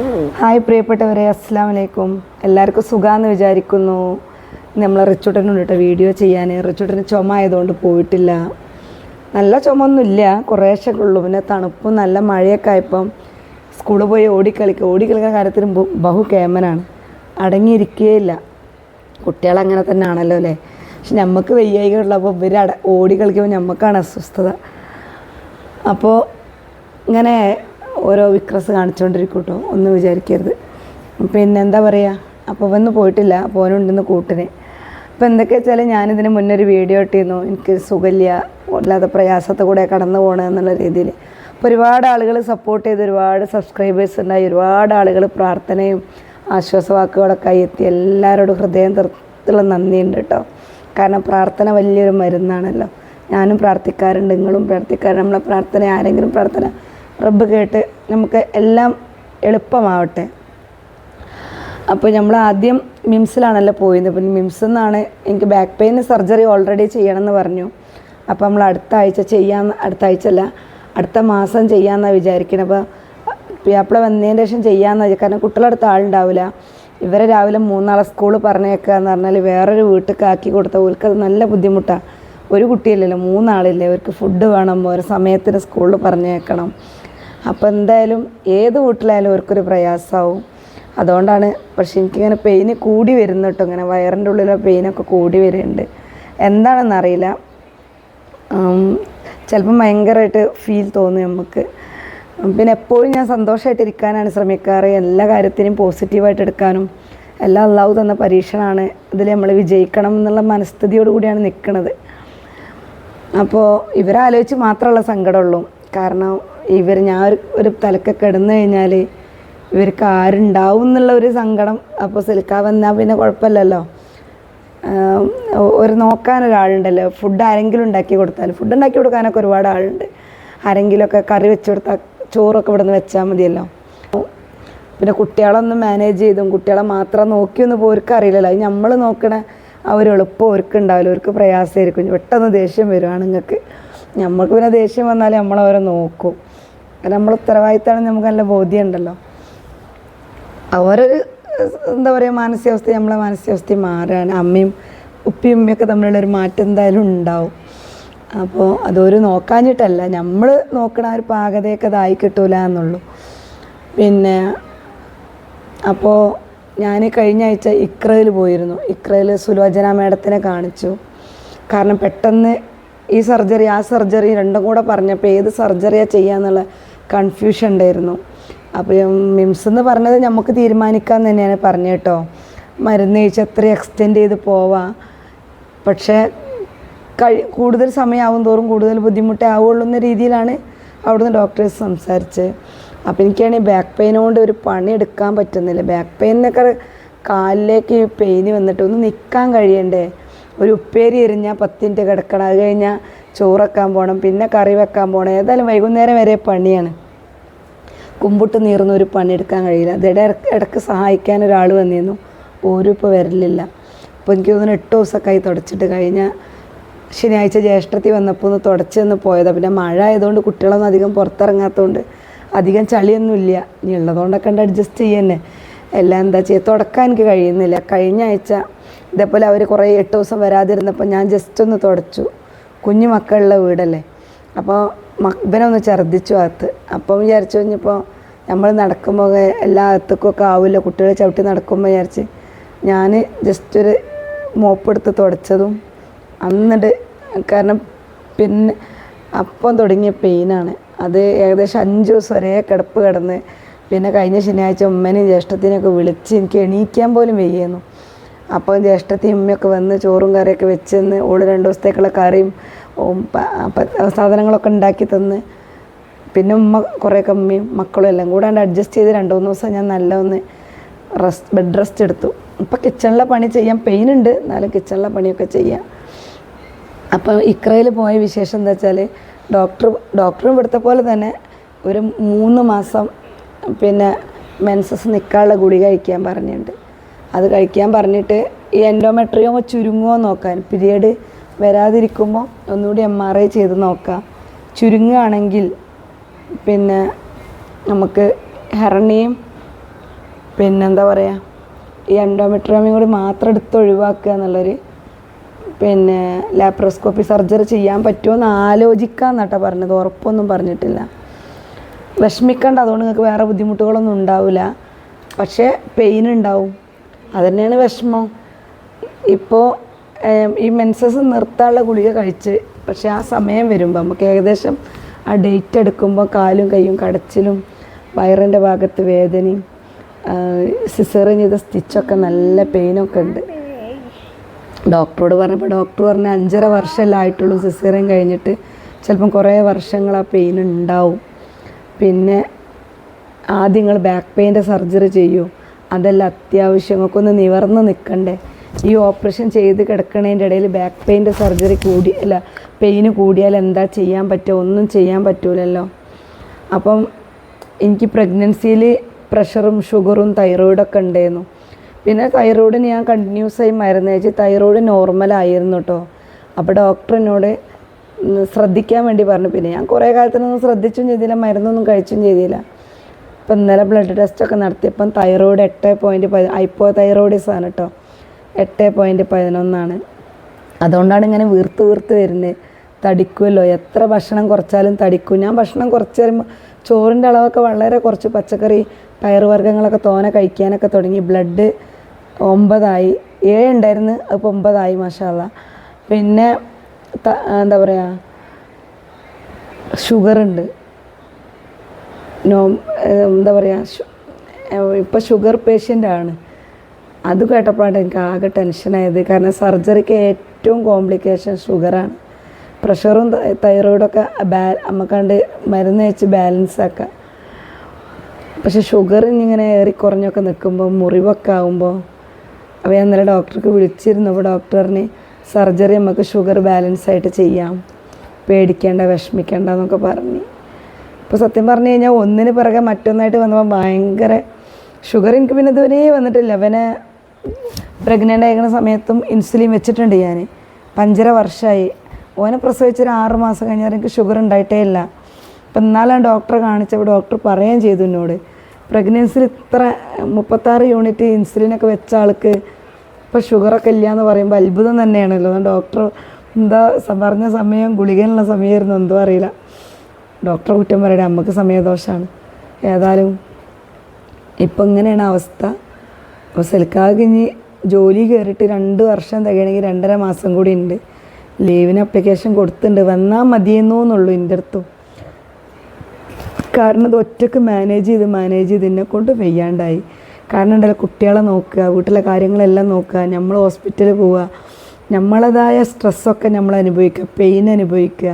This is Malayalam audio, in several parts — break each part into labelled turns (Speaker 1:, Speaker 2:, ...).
Speaker 1: ഹായ് പ്രിയപ്പെട്ടവരെ അസ്സാം വലൈക്കും എല്ലാവർക്കും സുഖമെന്ന് വിചാരിക്കുന്നു. നമ്മൾ റിച്ചുട്ടൻ കൊണ്ടിട്ട് വീഡിയോ ചെയ്യാൻ റിച്ചുട്ടന് ചുമ ആയതുകൊണ്ട് പോയിട്ടില്ല. നല്ല ചുമ ഒന്നുമില്ല കുറേശ്ശൊക്കെ ഉള്ളൂ. പിന്നെ തണുപ്പും നല്ല മഴയൊക്കെ ആയപ്പം സ്കൂളിൽ പോയി ഓടിക്കളിക്കുക ഓടിക്കളിക്കുന്ന കാര്യത്തിൽ ബഹു കേമനാണ്. അടങ്ങിയിരിക്കുകയില്ല കുട്ടികളങ്ങനെ തന്നെ ആണല്ലോ അല്ലേ? പക്ഷെ നമുക്ക് വയ്യായിക ഉള്ളപ്പോൾ ഇവർ അട ഓടി കളിക്കുമ്പോൾ നമുക്കാണ് അസ്വസ്ഥത. അപ്പോൾ ഇങ്ങനെ ഓരോ വിക്രസ് കാണിച്ചുകൊണ്ടിരിക്കും കേട്ടോ ഒന്നും വിചാരിക്കരുത്. പിന്നെ എന്താ പറയുക അപ്പോൾ വന്ന് പോയിട്ടില്ല പോനുണ്ടെന്ന് കൂട്ടിന്. അപ്പോൾ എന്തൊക്കെ വെച്ചാൽ ഞാനിതിന് മുന്നേ ഒരു വീഡിയോ ഇട്ടിരുന്നു. എനിക്ക് സുഖമില്ല. അല്ലാതെ പ്രയാസത്തെ കൂടെ കടന്നു പോകണം എന്നുള്ള രീതിയിൽ അപ്പോൾ ഒരുപാട് ആളുകൾ സപ്പോർട്ട് ചെയ്ത് ഒരുപാട് സബ്സ്ക്രൈബേഴ്സ് ഉണ്ടായി. ഒരുപാട് ആളുകൾ പ്രാർത്ഥനയും ആശ്വാസവാക്കുകളൊക്കെ ആയി എത്തി. എല്ലാവരോടും ഹൃദയം തീർത്തുള്ള നന്ദിയുണ്ട് കേട്ടോ. കാരണം പ്രാർത്ഥന വലിയൊരു മരുന്നാണല്ലോ. ഞാനും പ്രാർത്ഥിക്കാറുണ്ട്. നിങ്ങളും പ്രാർത്ഥിക്കാറുണ്ട്. നമ്മളെ പ്രാർത്ഥന ആരെങ്കിലും പ്രാർത്ഥന റബ്ബ് കേട്ട് നമുക്ക് എല്ലാം എളുപ്പമാവട്ടെ. അപ്പോൾ നമ്മൾ ആദ്യം മിംസിലാണല്ലോ പോയത്. പിന്നെ മിംസിൽ നിന്നാണ് എനിക്ക് ബാക്ക് പെയിൻ സർജറി ഓൾറെഡി ചെയ്യണമെന്ന് പറഞ്ഞു. അപ്പോൾ നമ്മൾ അടുത്ത ആഴ്ച ചെയ്യാമെന്ന് അടുത്ത ആഴ്ച അല്ല അടുത്ത മാസം ചെയ്യാമെന്നാണ് വിചാരിക്കുന്നത് അപ്പോൾ പിയാപ്പിള വന്നതിന് ശേഷം ചെയ്യാമെന്ന് കാരണം കുട്ടികളടുത്ത് ആളുണ്ടാവില്ല ഇവരെ രാവിലെ മൂന്നാളെ സ്കൂളിൽ പറഞ്ഞേക്കുക എന്ന് പറഞ്ഞാൽ വേറൊരു വീട്ടിലേക്ക് ആക്കി കൊടുത്ത അത് നല്ല ബുദ്ധിമുട്ടാണ് ഒരു കുട്ടിയില്ലല്ലോ മൂന്നാളില്ലേ. അവർക്ക് ഫുഡ് വേണം ഓരോ സമയത്തിന് സ്കൂളിൽ പറഞ്ഞേക്കണം. അപ്പോൾ എന്തായാലും ഏത് വീട്ടിലായാലും അവർക്കൊരു പ്രയാസമാവും അതുകൊണ്ടാണ് പക്ഷെ എനിക്കിങ്ങനെ പെയിന് കൂടി വരുന്നു കേട്ടോ. ഇങ്ങനെ വയറിന്റെ ഉള്ളിലെ പെയിനൊക്കെ കൂടി വരുന്നുണ്ട് എന്താണെന്നറിയില്ല ചിലപ്പം ഭയങ്കരമായിട്ട് ഫീൽ തോന്നും നമുക്ക്. പിന്നെ എപ്പോഴും ഞാൻ സന്തോഷമായിട്ട് ഇരിക്കാനാണ് ശ്രമിക്കാറ്. എല്ലാ കാര്യത്തിനും പോസിറ്റീവായിട്ട് എടുക്കാനും. എല്ലാം അള്ളാഹു തന്ന പരീക്ഷണമാണ്. ഇതിൽ നമ്മൾ വിജയിക്കണം എന്നുള്ള മനസ്ഥിതിയോട് കൂടിയാണ് നിൽക്കുന്നത് അപ്പോൾ ഇവരാലോചിച്ച് മാത്രമുള്ള സങ്കടമുള്ളൂ കാരണം ഇവർ ഞാൻ ഒരു ഒരു തലക്കെ കിടന്നു കഴിഞ്ഞാൽ ഇവർക്ക് ആരുണ്ടാവും എന്നുള്ള ഒരു സങ്കടം. അപ്പോൾ സിൽക്ക വന്നാൽ പിന്നെ കുഴപ്പമില്ലല്ലോ. ഒരു നോക്കാൻ ഒരാളുണ്ടല്ലോ. ഫുഡ് ആരെങ്കിലും ഉണ്ടാക്കി കൊടുത്താൽ ഫുഡ് ഉണ്ടാക്കി കൊടുക്കാനൊക്കെ ഒരുപാട് ആളുണ്ട്. ആരെങ്കിലുമൊക്കെ കറി വെച്ച് കൊടുത്താൽ ചോറൊക്കെ ഇവിടെ നിന്ന് വെച്ചാൽ മതിയല്ലോ. പിന്നെ കുട്ടികളൊന്നും മാനേജ് ചെയ്തും കുട്ടികളെ മാത്രം നോക്കിയൊന്നും ഇപ്പോൾ അവർക്ക് അറിയില്ലല്ലോ. അത് നമ്മൾ നോക്കണ ആ ഒരു എളുപ്പം അവർക്ക് ഉണ്ടാവില്ല. അവർക്ക് പ്രയാസമായിരിക്കും. പെട്ടെന്ന് ദേഷ്യം വരും ആണുങ്ങൾക്ക് നമ്മൾക്ക് പിന്നെ ദേഷ്യം വന്നാൽ നമ്മളവരെ നോക്കും. നമ്മൾ ഉത്തരവാദിത്തമാണ് നമുക്ക് നല്ല ബോധ്യമുണ്ടല്ലോ. അവരൊരു എന്താ പറയുക മാനസികാവസ്ഥ നമ്മളെ മാനസികാവസ്ഥ മാറുകയാണ് അമ്മയും ഉപ്പയും ഉമ്മയൊക്കെ തമ്മിലുള്ള ഒരു മാറ്റം എന്തായാലും ഉണ്ടാവും. അപ്പോൾ അതൊരു നോക്കാഞ്ഞിട്ടല്ല. നമ്മൾ നോക്കണ ഒരു പാകതയൊക്കെ ഇതായി കിട്ടൂല എന്നുള്ളൂ. പിന്നെ അപ്പോൾ ഞാൻ കഴിഞ്ഞ ആഴ്ച ഇക്രയിൽ പോയിരുന്നു. ഇക്രയിൽ സുലോചന മേഡത്തിനെ കാണിച്ചു. കാരണം പെട്ടെന്ന് ഈ സർജറി ആ സർജറി രണ്ടും കൂടെ പറഞ്ഞപ്പോൾ ഏത് സർജറിയാണ് ചെയ്യാന്നുള്ള കൺഫ്യൂഷൻ ഉണ്ടായിരുന്നു. അപ്പോൾ മിംസ് എന്ന് പറഞ്ഞത് നമുക്ക് തീരുമാനിക്കാൻ തന്നെയാണ് പറഞ്ഞു കേട്ടോ. മരുന്ന് കഴിച്ച് എത്ര എക്സ്റ്റെൻഡ് ചെയ്ത് പോവാം. പക്ഷേ കഴി കൂടുതൽ സമയമാവും തോറും കൂടുതൽ ബുദ്ധിമുട്ടേ ആവുള്ളൂ എന്ന രീതിയിലാണ് അവിടുന്ന് ഡോക്ടേഴ്സ് സംസാരിച്ച് അപ്പോൾ എനിക്കാണെങ്കിൽ ബാക്ക് പെയിൻ കൊണ്ട് ഒരു പണി എടുക്കാൻ പറ്റുന്നില്ല. ബാക്ക് പെയിനൊക്കെ കാലിലേക്ക് പെയിന് വന്നിട്ട് ഒന്ന് നിൽക്കാൻ കഴിയണ്ടേ? ഒരു ഉപ്പേരി എരിഞ്ഞാൽ പത്തിന്റെ കിടക്കണം. അത് കഴിഞ്ഞാൽ ചോറക്കാൻ പോകണം പിന്നെ കറി വെക്കാൻ പോകണം ഏതായാലും വൈകുന്നേരം വരെ പണിയാണ്. കുമ്പിട്ട് നീർന്ന ഒരു പണിയെടുക്കാൻ കഴിയില്ല. അതിടെ ഇടയ്ക്ക് സഹായിക്കാൻ ഒരാൾ വന്നിരുന്നു. ഓരും ഇപ്പോൾ വരലില്ല. അപ്പോൾ എനിക്ക് തോന്നുന്നു എട്ട് ദിവസമൊക്കെ തുടച്ചിട്ട് കഴിഞ്ഞ ശനിയാഴ്ച ജ്യേഷ്ഠത്തിൽ വന്നപ്പോൾ ഒന്ന് തുടച്ച് പോയതാണ് പിന്നെ മഴ ആയതുകൊണ്ട് കുട്ടികളൊന്നും അധികം പുറത്തിറങ്ങാത്തതുകൊണ്ട് അധികം ചളിയൊന്നും ഇല്ല. ഇനി ഉള്ളതുകൊണ്ടൊക്കെ ഉണ്ട് അഡ്ജസ്റ്റ് ചെയ്യന്നെ. എല്ലാം എന്താ ചെയ്യുക തുടക്കാൻ എനിക്ക് കഴിയുന്നില്ല. കഴിഞ്ഞ ആഴ്ച ഇതേപോലെ അവർ കുറേ എട്ട് ദിവസം വരാതിരുന്നപ്പോൾ ഞാൻ ജസ്റ്റ് ഒന്ന് തുടച്ചു. കുഞ്ഞു മക്കളുള്ള വീടല്ലേ. അപ്പോൾ ഇവനൊന്ന് ഛർദ്ദിച്ചു അകത്ത്. അപ്പം വിചാരിച്ചു കഴിഞ്ഞപ്പോൾ നമ്മൾ നടക്കുമ്പോൾ എല്ലാ അകത്തേക്കൊക്കെ ആവില്ല. കുട്ടികളെ ചവിട്ടി നടക്കുമ്പോൾ വിചാരിച്ച് ഞാൻ ജസ്റ്റ് ഒരു മോപ്പെടുത്ത് തുടച്ചതും അന്നിട്ട് കാരണം പിന്നെ അപ്പം തുടങ്ങിയ പെയിനാണ്. അത് ഏകദേശം അഞ്ച് ദിവസം ഒരേ കിടപ്പ് കിടന്ന് പിന്നെ കഴിഞ്ഞ ശനിയാഴ്ച ഉമ്മനെയും ജ്യേഷ്ഠത്തിനെയൊക്കെ വിളിച്ച് എനിക്ക് എണീക്കാൻ പോലും വയ്യായിരുന്നു. അപ്പോൾ ജ്യേഷ്ഠത്തി ഉമ്മയൊക്കെ വന്ന് ചോറും കറിയൊക്കെ വെച്ച് തന്ന് ഓൾ രണ്ട് ദിവസത്തേക്കുള്ള കറിയും സാധനങ്ങളൊക്കെ ഉണ്ടാക്കി തന്ന്. പിന്നെ ഉമ്മ കുറേ കമ്മിയും മക്കളും എല്ലാം കൂടെ അഡ്ജസ്റ്റ് ചെയ്ത് രണ്ട് മൂന്ന് ദിവസം ഞാൻ നല്ല ഒന്ന് റെസ്റ്റ് ബെഡ് റെസ്റ്റ് എടുത്തു. ഇപ്പം കിച്ചണിലെ പണി ചെയ്യാൻ പെയിൻ ഉണ്ട് എന്നാലും കിച്ചണിലെ പണിയൊക്കെ ചെയ്യാം. അപ്പോൾ ഇക്രയിൽ പോയ വിശേഷം എന്താ വെച്ചാൽ ഡോക്ടർ ഡോക്ടറും ഇവിടുത്തെ പോലെ തന്നെ ഒരു മൂന്ന് മാസം പിന്നെ മെൻസസ് നിൽക്കാനുള്ള ഗുളിക കഴിക്കാൻ പറഞ്ഞിട്ടുണ്ട്. അത് കഴിക്കാൻ പറഞ്ഞിട്ട് ഈ എൻഡോമെട്രിയോ ചുരുങ്ങുമോ നോക്കാൻ. പീരിയഡ് വരാതിരിക്കുമ്പോൾ ഒന്നുകൂടി എം ആർ ഐ ചെയ്ത് നോക്കാം. ചുരുങ്ങുകയാണെങ്കിൽ പിന്നെ നമുക്ക് ഹെറണിയും പിന്നെന്താ പറയുക ഈ എൻഡോമെട്രിയോമിയും കൂടി മാത്രം എടുത്ത് ഒഴിവാക്കുക എന്നുള്ളൊരു പിന്നെ ലാപ്രോസ്കോപ്പി സർജറി ചെയ്യാൻ പറ്റുമോ എന്ന് ആലോചിക്കാമെന്നാട്ടോ പറഞ്ഞത്. ഉറപ്പൊന്നും പറഞ്ഞിട്ടില്ല. വിഷമിക്കേണ്ട അതുകൊണ്ട് നിങ്ങൾക്ക് വേറെ ബുദ്ധിമുട്ടുകളൊന്നും ഉണ്ടാവില്ല. പക്ഷേ പെയിൻ ഉണ്ടാവും. അതുതന്നെയാണ് വിഷമം. ഇപ്പോൾ ഈ മെൻസസ് നിർത്താനുള്ള ഗുളിക കഴിച്ച് പക്ഷേ ആ സമയം വരുമ്പോൾ നമുക്ക് ഏകദേശം ആ ഡേറ്റ് എടുക്കുമ്പോൾ കാലും കൈയും കടച്ചിലും വയറിന്റെ ഭാഗത്ത് വേദനയും സിസേറിയൻ ചെയ്ത സ്റ്റിച്ചൊക്കെ നല്ല പെയിനൊക്കെ ഉണ്ട്. ഡോക്ടറോട് പറഞ്ഞപ്പോൾ ഡോക്ടർ പറഞ്ഞ അഞ്ചര വർഷമല്ലേ ആയിട്ടുള്ളൂ സിസേറിയൻ കഴിഞ്ഞിട്ട്. ചിലപ്പം കുറേ വർഷങ്ങൾ ആ പെയിൻ ഉണ്ടാവും. പിന്നെ ആദ്യം നിങ്ങൾ ബാക്ക് പെയിന്റെ സർജറി ചെയ്യൂ. അതല്ല അത്യാവശ്യം ഒന്ന് നിവർന്ന് നിൽക്കണ്ടേ ഈ ഓപ്പറേഷൻ ചെയ്ത് കിടക്കണതിന്റെ ഇടയിൽ ബാക്ക് പെയിന്റെ സർജറി കൂടി അല്ല പെയിന് കൂടിയാൽ എന്താ ചെയ്യാൻ പറ്റുക? ഒന്നും ചെയ്യാൻ പറ്റൂലല്ലോ. അപ്പം എനിക്ക് പ്രഗ്നൻസിയിൽ പ്രഷറും ഷുഗറും തൈറോയിഡൊക്കെ ഉണ്ടായിരുന്നു. പിന്നെ തൈറോയിഡിന് ഞാൻ കണ്ടിന്യൂസ് ആയി മരുന്ന് കഴിച്ച് തൈറോയിഡ് നോർമലായിരുന്നു കേട്ടോ അപ്പോൾ ഡോക്ടർ എന്നോട് ശ്രദ്ധിക്കാൻ വേണ്ടി പറഞ്ഞു. പിന്നെ ഞാൻ കുറേ കാലത്തിനൊന്നും ശ്രദ്ധിച്ചും ചെയ്തില്ല മരുന്നൊന്നും കഴിച്ചും ചെയ്തില്ല. ഇപ്പം ഇന്നലെ ബ്ലഡ് ടെസ്റ്റൊക്കെ നടത്തിയപ്പം തൈറോയിഡ് എട്ട് പോയിന്റ് പതി തൈറോയിഡിസ് ആണ് കേട്ടോ എട്ട് പോയിന്റ് പതിനൊന്നാണ്. അതുകൊണ്ടാണ് ഇങ്ങനെ വീർത്ത് വീർത്ത് വരുന്നത്. തടിക്കുമല്ലോ. എത്ര ഭക്ഷണം കുറച്ചാലും തടിക്കും. ഞാൻ ഭക്ഷണം കുറച്ച് വരുമ്പോൾ ചോറിന്റെ അളവൊക്കെ വളരെ കുറച്ച്. പച്ചക്കറി പയറുവർഗങ്ങളൊക്കെ തോനെ കഴിക്കാനൊക്കെ തുടങ്ങി. ബ്ലഡ് ഒമ്പതായി. ഏഴ് ഉണ്ടായിരുന്നു. അപ്പോൾ ഒമ്പതായി മാഷാല്ല പിന്നെ എന്താ പറയുക ഷുഗറുണ്ട് നോ എന്താ പറയുക ഇപ്പോൾ ഷുഗർ പേഷ്യന്റാണ് അത് കേട്ടപ്പോഴാണ് എനിക്ക് ആകെ ടെൻഷനായത് കാരണം സർജറിക്ക് ഏറ്റവും കോംപ്ലിക്കേഷൻ ഷുഗറാണ് പ്രഷറും തൈറോയിഡൊക്കെ ബാ നമുക്കാണ്ട് മരുന്ന് വെച്ച് ബാലൻസ് ആക്കാം. പക്ഷെ ഷുഗർ ഇങ്ങനെ ഏറി കുറഞ്ഞൊക്കെ നിൽക്കുമ്പോൾ മുറിവൊക്കെ ആകുമ്പോൾ അപ്പോൾ ഞാൻ ഇന്നലെ ഡോക്ടർക്ക് വിളിച്ചിരുന്നു. അപ്പോൾ ഡോക്ടറിന് സർജറി നമുക്ക് ഷുഗർ ബാലൻസ് ആയിട്ട് ചെയ്യാം. പേടിക്കേണ്ട വിഷമിക്കേണ്ട എന്നൊക്കെ പറഞ്ഞ്. ഇപ്പോൾ സത്യം പറഞ്ഞു കഴിഞ്ഞാൽ ഒന്നിന് പിറകെ മറ്റൊന്നായിട്ട് വന്നപ്പോൾ ഭയങ്കര ഷുഗർ എനിക്ക് പിന്നെ ഇതുവരെ വന്നിട്ടില്ല. അവനെ പ്രഗ്നന്റ് ആയിരിക്കുന്ന സമയത്തും ഇൻസുലിൻ വെച്ചിട്ടുണ്ട് ഞാൻ പഞ്ചര വർഷമായി ഓനെ പ്രസവിച്ചൊരു ആറ് മാസം കഴിഞ്ഞാൽ എനിക്ക് ഷുഗർ ഉണ്ടായിട്ടേ ഇല്ല. അപ്പം എന്നാലാണ് ഡോക്ടറെ കാണിച്ചപ്പോൾ ഡോക്ടർ പറയുകയും ചെയ്തു എന്നോട്. പ്രഗ്നൻസിൽ ഇത്ര മുപ്പത്താറ് യൂണിറ്റ് ഇൻസുലിനൊക്കെ വെച്ച ആൾക്ക് ഇപ്പോൾ ഷുഗറൊക്കെ ഇല്ല എന്ന് പറയുമ്പോൾ അത്ഭുതം തന്നെയാണല്ലോ. ഡോക്ടർ എന്താ പറഞ്ഞ സമയം ഗുളികനുള്ള സമയമായിരുന്നു. എന്തോ അറിയില്ല. ഡോക്ടറെ കുറ്റം പറയട്ടെ നമുക്ക് സമയദോഷമാണ് ഏതായാലും ഇപ്പം ഇങ്ങനെയാണ് അവസ്ഥ. അപ്പോൾ സെൽക്കാകെ ഇനി ജോലി കയറിയിട്ട് രണ്ട് വർഷം തികയണമെങ്കിൽ രണ്ടര മാസം കൂടി ഉണ്ട് ലീവിന് അപ്ലിക്കേഷൻ കൊടുത്തിട്ടുണ്ട് വന്നാൽ മതിയെന്നോ എന്റെ അടുത്തും. കാരണം ഇത് ഒറ്റയ്ക്ക് മാനേജ് ചെയ്ത് മാനേജ് ചെയ്ത് എന്നെ കൊണ്ട് വയ്യാണ്ടായി. കാരണം ഉണ്ടല്ലോ കുട്ടികളെ നോക്കുക വീട്ടിലെ കാര്യങ്ങളെല്ലാം നോക്കുക നമ്മൾ ഹോസ്പിറ്റലിൽ പോവുക നമ്മളതായ സ്ട്രെസ്സൊക്കെ നമ്മൾ അനുഭവിക്കുക പെയിൻ അനുഭവിക്കുക.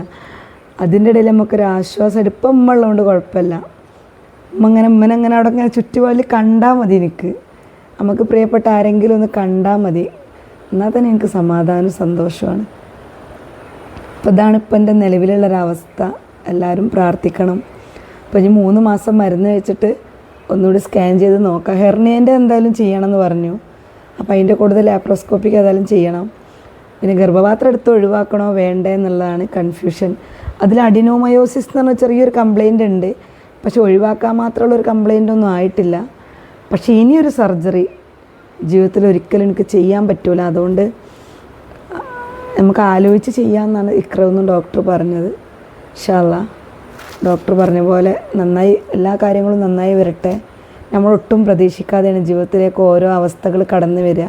Speaker 1: അതിന്റെ ഇടയിൽ നമുക്കൊരു ആശ്വാസം ഇപ്പം ഉമ്മ ഉള്ളതുകൊണ്ട് കുഴപ്പമില്ല. ഉമ്മ ഉമ്മനെ അങ്ങനെ അവിടെ ഇങ്ങനെ ചുറ്റുപാടിൽ കണ്ടാൽ മതി എനിക്ക്. നമുക്ക് പ്രിയപ്പെട്ട ആരെങ്കിലും ഒന്ന് കണ്ടാൽ മതി. എന്നാൽ തന്നെ എനിക്ക് സമാധാനവും സന്തോഷമാണ് അപ്പോൾ ഇതാണ് ഇപ്പം എന്റെ നിലവിലുള്ളൊരവസ്ഥ എല്ലാവരും പ്രാർത്ഥിക്കണം. അപ്പോൾ ഇനി മൂന്ന് മാസം മരുന്ന് വെച്ചിട്ട് ഒന്നുകൂടി സ്കാൻ ചെയ്ത് നോക്കാം. ഹെർണിയന്റെ എന്തായാലും ചെയ്യണമെന്ന് പറഞ്ഞു. അപ്പോൾ അതിന്റെ കൂടുതൽ ലാപ്രോസ്കോപ്പിക്ക് ഏതായാലും ചെയ്യണം. പിന്നെ ഗർഭപാത്രം എടുത്ത് ഒഴിവാക്കണോ വേണ്ടേ എന്നുള്ളതാണ് കൺഫ്യൂഷൻ അതിൽ അഡിനോമയോസിസ് എന്ന് പറഞ്ഞ ചെറിയൊരു കംപ്ലൈന്റ് ഉണ്ട്. പക്ഷെ ഒഴിവാക്കാൻ മാത്രമുള്ള ഒരു കംപ്ലൈന്റ് ഒന്നും ആയിട്ടില്ല. പക്ഷേ ഇനിയൊരു സർജറി ജീവിതത്തിൽ ഒരിക്കലും എനിക്ക് ചെയ്യാൻ പറ്റൂല. അതുകൊണ്ട് നമുക്ക് ആലോചിച്ച് ചെയ്യാമെന്നാണ് ഇക്രമെന്നും ഡോക്ടർ പറഞ്ഞത്. ഷാല്ല ഡോക്ടർ പറഞ്ഞ പോലെ നന്നായി എല്ലാ കാര്യങ്ങളും നന്നായി വരട്ടെ. നമ്മളൊട്ടും പ്രതീക്ഷിക്കാതെയാണ് ജീവിതത്തിലേക്ക് ഓരോ അവസ്ഥകൾ കടന്നു വരിക.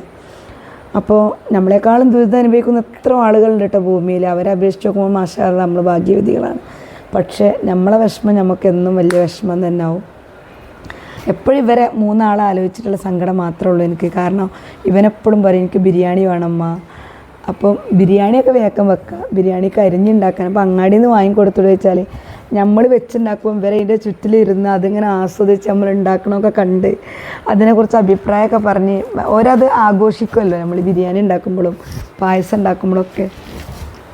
Speaker 1: അപ്പോൾ നമ്മളെക്കാളും ദുരിതം അനുഭവിക്കുന്ന എത്ര ആളുകളുണ്ട് കേട്ടോ ഭൂമിയിൽ. അവരെ അപേക്ഷിച്ച് നോക്കുമ്പോൾ മാഷാല്ല നമ്മൾ ഭാഗ്യവതികളാണ്. പക്ഷേ നമ്മളെ വിഷമം നമുക്ക് എന്നും വലിയ വിഷമം തന്നെ ആവും. എപ്പോഴും ഇവരെ മൂന്നാളെ ആലോചിച്ചിട്ടുള്ള സങ്കടം മാത്രമേ ഉള്ളൂ എനിക്ക്. കാരണം ഇവനെപ്പോഴും പറയും എനിക്ക് ബിരിയാണി വേണമ്മ അപ്പം ബിരിയാണിയൊക്കെ വേഗം വെക്കുക ബിരിയാണിക്ക് അരിഞ്ഞുണ്ടാക്കാൻ അപ്പോൾ അങ്ങാടിയിൽ നിന്ന് വാങ്ങിക്കൊടുത്തു വെച്ചാൽ നമ്മൾ വെച്ചുണ്ടാക്കുമ്പോൾ ഇവരെ അതിന്റെ ചുറ്റിലിരുന്ന് അതിങ്ങനെ ആസ്വദിച്ച് നമ്മൾ ഉണ്ടാക്കണമൊക്കെ കണ്ട് അതിനെക്കുറിച്ച് അഭിപ്രായമൊക്കെ പറഞ്ഞ് ഓരത് ആഘോഷിക്കുമല്ലോ നമ്മൾ ബിരിയാണി ഉണ്ടാക്കുമ്പോഴും പായസം ഉണ്ടാക്കുമ്പോഴൊക്കെ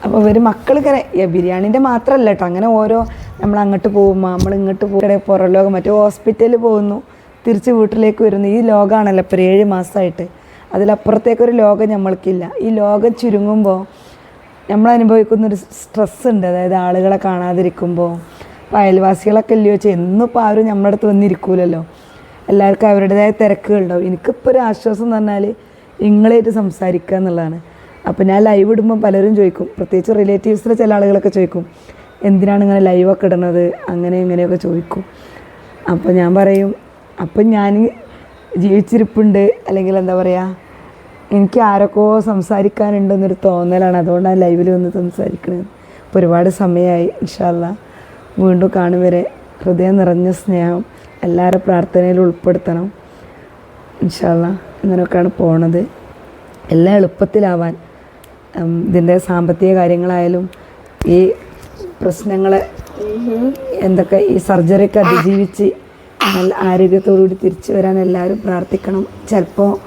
Speaker 1: അപ്പോൾ ഇവർ മക്കൾക്ക് ബിരിയാണീന്റെ മാത്രമല്ല കേട്ടോ അങ്ങനെ ഓരോ നമ്മൾ അങ്ങോട്ട് പോകുമ്പോൾ നമ്മൾ ഇങ്ങോട്ട് പോകും പുറം ലോകം മറ്റേ ഹോസ്പിറ്റലിൽ പോകുന്നു. തിരിച്ച് വീട്ടിലേക്ക് വരുന്നു. ഈ ലോകമാണല്ലോ ഇപ്പോൾ ഒരു ഏഴ് മാസമായിട്ട് അതിലപ്പുറത്തേക്കൊരു ലോകം നമ്മൾക്കില്ല ഈ ലോകം ചുരുങ്ങുമ്പോൾ നമ്മൾ അനുഭവിക്കുന്നൊരു സ്ട്രെസ് ഉണ്ട് അതായത് ആളുകളെ കാണാതിരിക്കുമ്പോൾ ഇപ്പോൾ അയൽവാസികളൊക്കെ ഇല്ലയോ വെച്ചാൽ എന്നും ഇപ്പോൾ ആരും നമ്മുടെ അടുത്ത് വന്നിരിക്കൂലല്ലോ. എല്ലാവർക്കും അവരുടേതായ തിരക്കുകളുണ്ടാവും എനിക്കിപ്പോൾ ഒരു ആശ്വാസം എന്ന് പറഞ്ഞാൽ നിങ്ങളായിട്ട് സംസാരിക്കുക എന്നുള്ളതാണ്. അപ്പോൾ ഞാൻ ലൈവ് ഇടുമ്പോൾ പലരും ചോദിക്കും പ്രത്യേകിച്ച് റിലേറ്റീവ്സിലെ ചില ആളുകളൊക്കെ ചോദിക്കും എന്തിനാണ് ഇങ്ങനെ ലൈവൊക്കെ ഇടുന്നത് അങ്ങനെ ഇങ്ങനെയൊക്കെ ചോദിക്കും. അപ്പോൾ ഞാൻ പറയും അപ്പം ഞാൻ ജീവിച്ചിരിപ്പുണ്ട്. അല്ലെങ്കിൽ എന്താ പറയുക എനിക്ക് ആരൊക്കെയോ സംസാരിക്കാനുണ്ടെന്നൊരു തോന്നലാണ്. അതുകൊണ്ടാണ് ലൈവിൽ വന്ന് സംസാരിക്കുന്നത് അപ്പോൾ ഒരുപാട് സമയമായി ഇൻഷാല്ല വീണ്ടും കാണും വരെ. ഹൃദയം നിറഞ്ഞ സ്നേഹം. എല്ലാവരും പ്രാർത്ഥനയിൽ ഉൾപ്പെടുത്തണം. ഇൻഷാല്ല അങ്ങനെയൊക്കെയാണ് പോണത്. എല്ലാം എളുപ്പത്തിലാവാൻ ഇതിന്റെ സാമ്പത്തിക കാര്യങ്ങളായാലും ഈ പ്രശ്നങ്ങളെ എന്തൊക്കെ ഈ സർജറിയൊക്കെ അതിജീവിച്ച് നല്ല ആരോഗ്യത്തോടു കൂടി തിരിച്ചു വരാൻ എല്ലാവരും പ്രാർത്ഥിക്കണം. ചിലപ്പോൾ